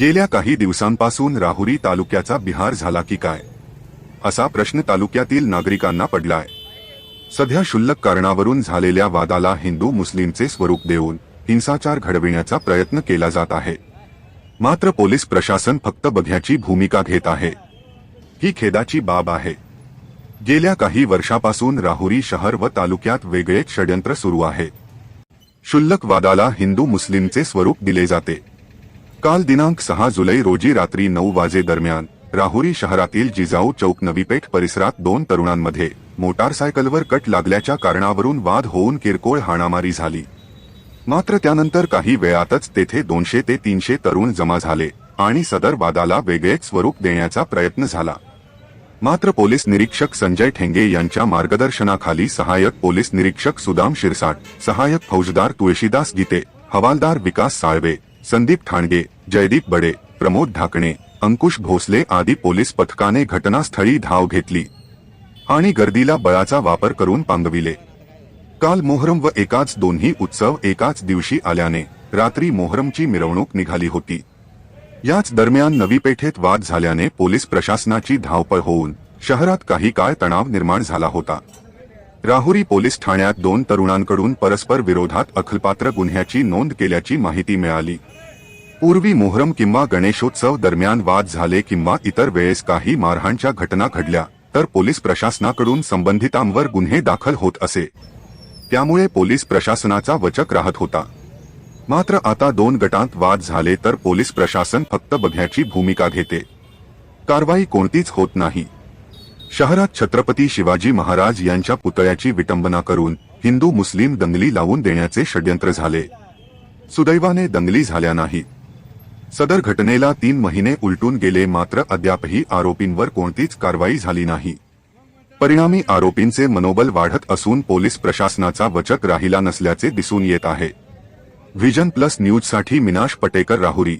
गेल्या काही दिवसांपासून राहुरी तालुक्याचा बिहार झाला की काय? असा प्रश्न तालुक्यातील नागरिकांना पडलाय. सध्या क्षुल्लक कारणावरून झालेल्या वादाला हिंदू मुस्लिमचे स्वरूप देऊन हिंसाचार घडविण्याचा प्रयत्न केला जात आहे. मात्र पोलीस प्रशासन फक्त बघ्याची भूमिका घेत आहे. ही खेदाची बाब आहे. गेल्या काही वर्षापासून राहुरी शहर व तालुक्यात वेगळेच षड्यंत्र सुरू आहे. क्षुल्लक वादाला हिंदू मुस्लिमचे स्वरूप दिले जाते. काल दिनांक सहा जुलै रोजी रात्री नऊ वाजे दरम्यान राहुरी शहरातील जिजाऊ चौक नवीपेठ परिसरात दोन तरुणांमध्ये मोटारसायकलवर कट लागल्याच्या कारणावरून वाद होऊन किरकोळ हाणामारी झाली. मात्र त्यानंतर काही वेळातच तेथे दोनशे ते तीनशे तरुण जमा झाले आणि सदर वादाला वेगळेच स्वरूप देण्याचा प्रयत्न झाला. मात्र पोलीस निरीक्षक संजय ठेंगे यांच्या मार्गदर्शनाखाली सहाय्यक पोलीस निरीक्षक सुदाम शिरसाट सहाय्यक फौजदार तुळशीदास गीते हवालदार विकास साळवे संदीप ठाणगे जयदीप बडे प्रमोद ढाकणे अंकुश भोसले आदी पोलीस पथकाने घटनास्थळी धाव घेतली आणि गर्दीला बळाचा वापर करून पांगविले. काल मोहरम व एकाच दोन्ही उत्सव एकाच दिवशी आल्याने रात्री मोहरमची मिरवणूक निघाली होती. याच दरम्यान नवी पेठेत वाद झाल्याने पोलीस प्रशासनाची धावपळ होऊन शहरात काही काळ तणाव निर्माण झाला होता. राहुरी पोलीस ठाण्यात दोन तरुणांकडून परस्पर विरोधात अखलपात्र गुन्ह्याची नोंद केल्याची माहिती मिळाली. पूर्वी मोहरम किंवा गणेशोत्सव दरम्यान वाद झाले किंवा इतर वेळेस काही मारहाणच्या घटना घडल्या तर पोलीस प्रशासनाकडून संबंधितांवर गुन्हे दाखल होत असे. त्यामुळे पोलीस प्रशासनाचा वचक राहत होता. मात्र आता दोन गटांत वाद झाले तर पोलीस प्रशासन फक्त बघ्याची भूमिका घेते. कारवाई कोणतीच होत नाही. शहरात छत्रपती शिवाजी महाराज यांच्या पुतळ्याची विटंबना करून हिंदू मुस्लिम दंगली लावून देण्याचे षड्यंत्र झाले. सुदैवाने दंगली झाल्या नाही. सदर घटनेला तीन महिने उलटून गेले मात्र अद्यापही आरोपींवर कोणतीच कारवाई झाली नाही. परिणामी आरोपींचे मनोबल वाढत असून पोलीस प्रशासनाचा वचक राहिला नसल्याचे दिसून येत आहे. व्हिजन प्लस न्यूजसाठी मिनाश पटेकर राहुरी.